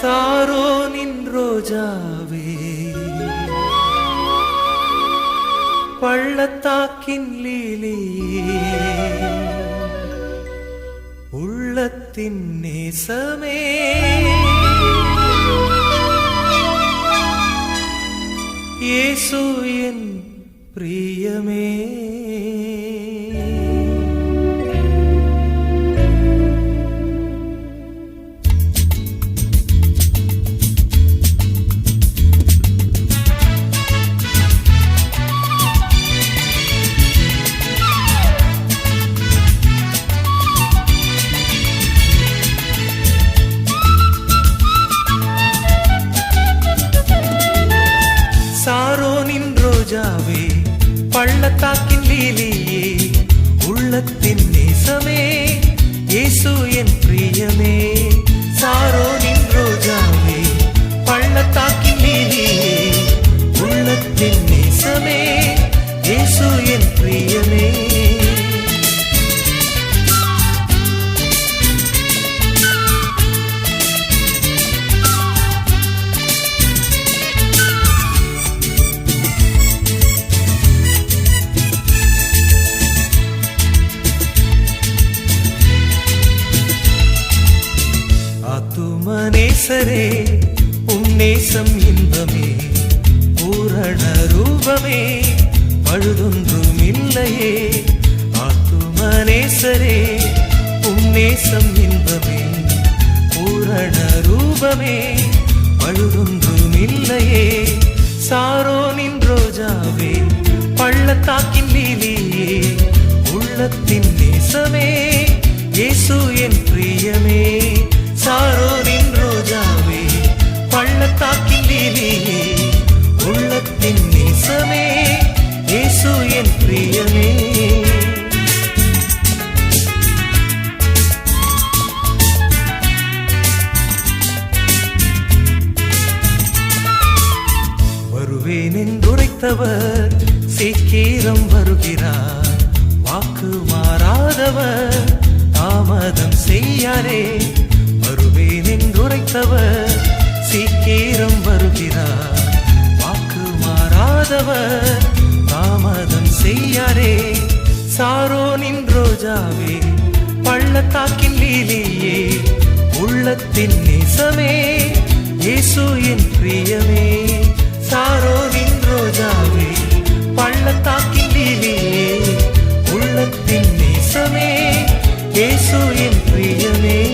சாரோனின் ரோஜாவே பள்ளத்தாக்கின் லீலியே உள்ளத்தின் நேசமே. இயேசு என் பிரியமே. என் பிரியமே நேசரே உன்னேசம் இன்பமே. பூரண ரூபமே பழுதொன்றும் இல்லையே. ஆத்துமனேசரே உன்னேசம் இன்பமே. பூரண ரூபமே பழுதொன்றும் இல்லையே. சாரோனின் ரோஜாவே பள்ளத்தாக்கின் லீலியே உள்ளத்தின் நேசமே இயேசு என் பிரியமே. வருகிறாரே வருவேன் என்றுரைத்தவர் சீக்கிரம் வருகிறார். வாக்கு மாறாதவர் தாமதம் செய்யாரே சாரோனின் ரோஜாவே பள்ளத்தாக்கின் லீலியே உள்ளத்தின் நேசமே இயேசு என் பிரியமே. சாரோனின் ரோஜாவே பள்ளத்தாக்கின் லீலியே உள்ளத்தின் நேசமே இயேசுவின் பிரியமே.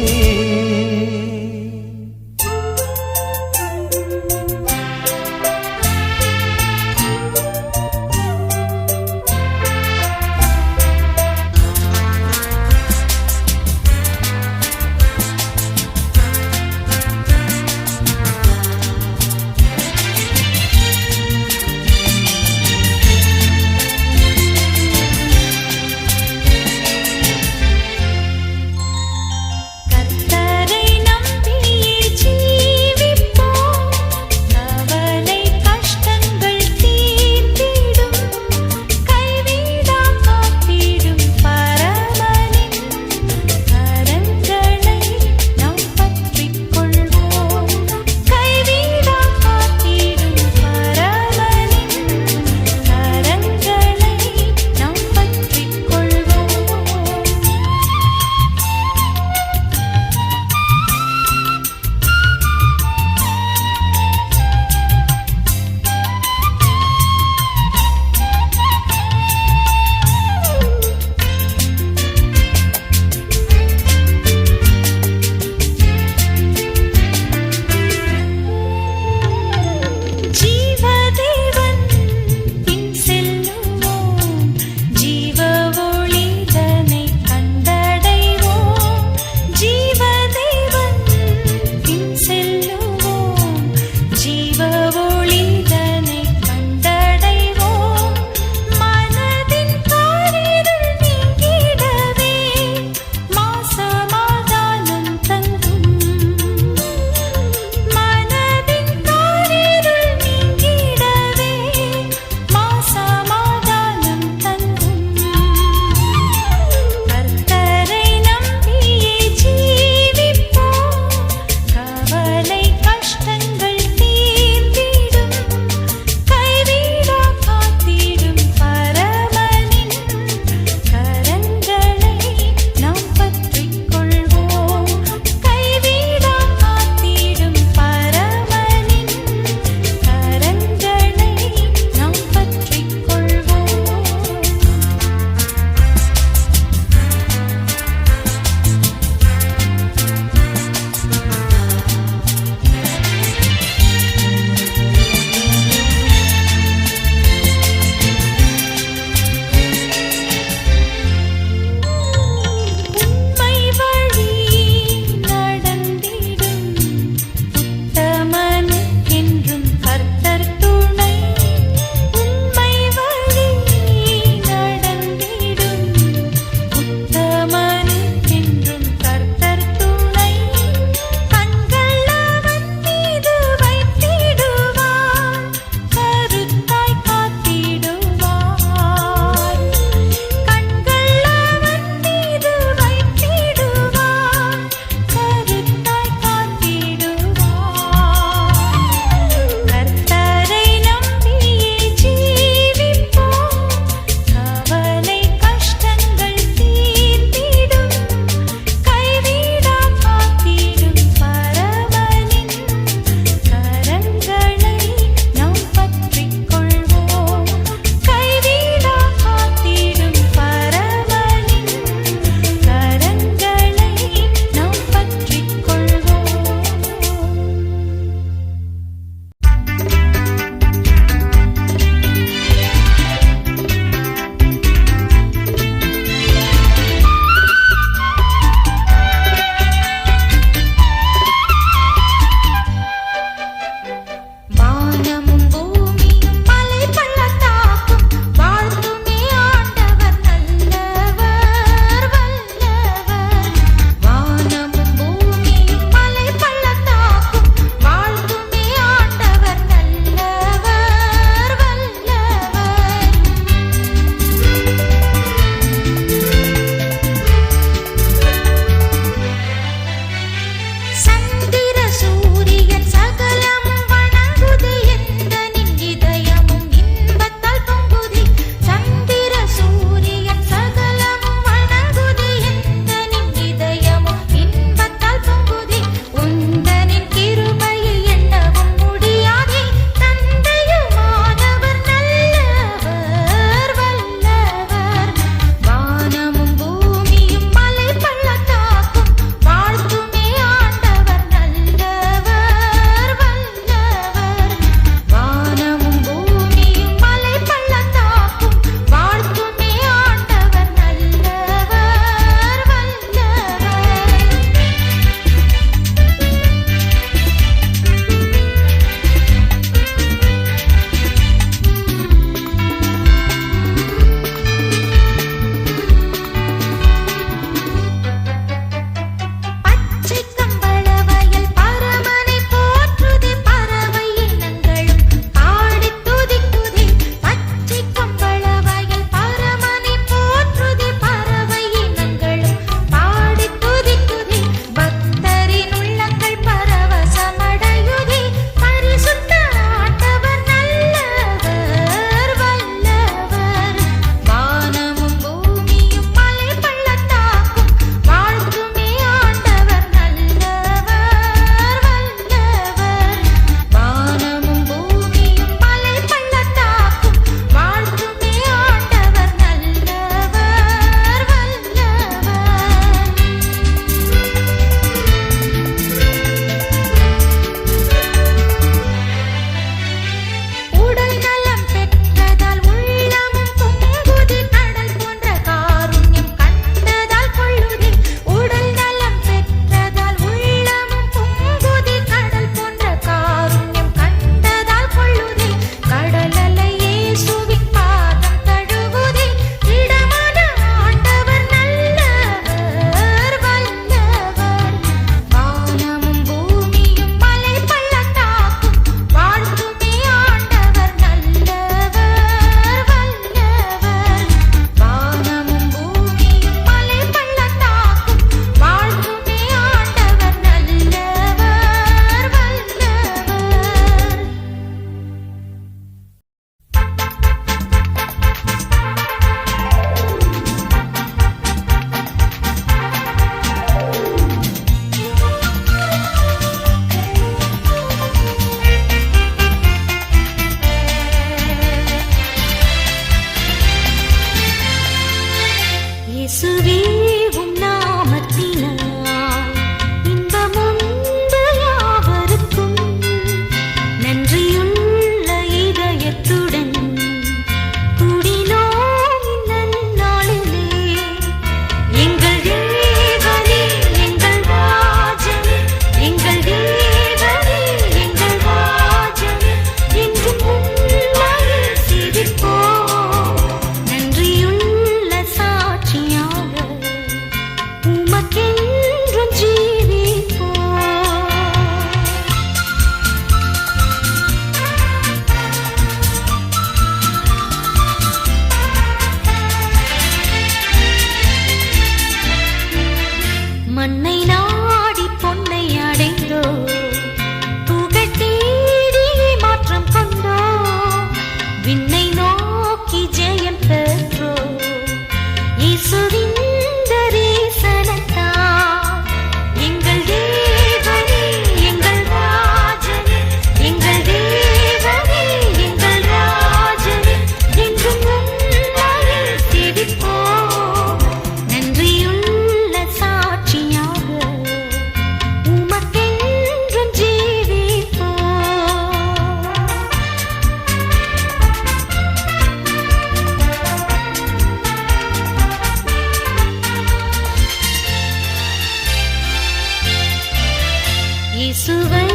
இயேசுவை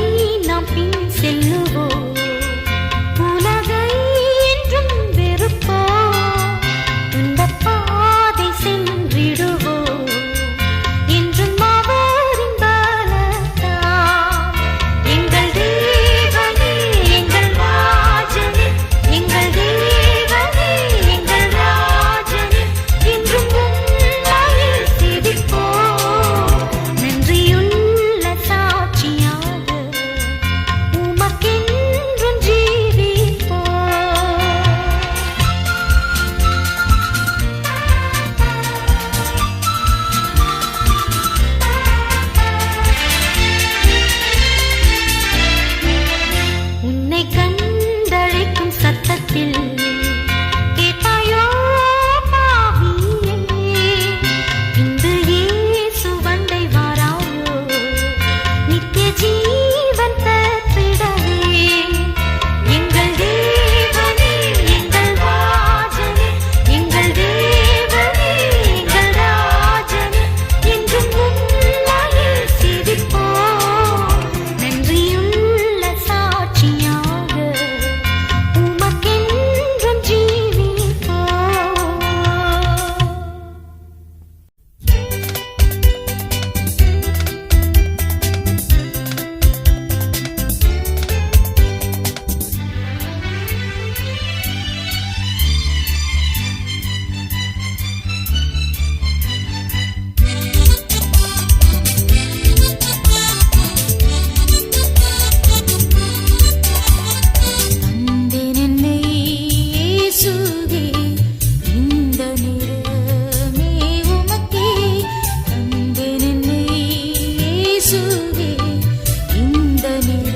நாம் பின் செல்லுவோம். You.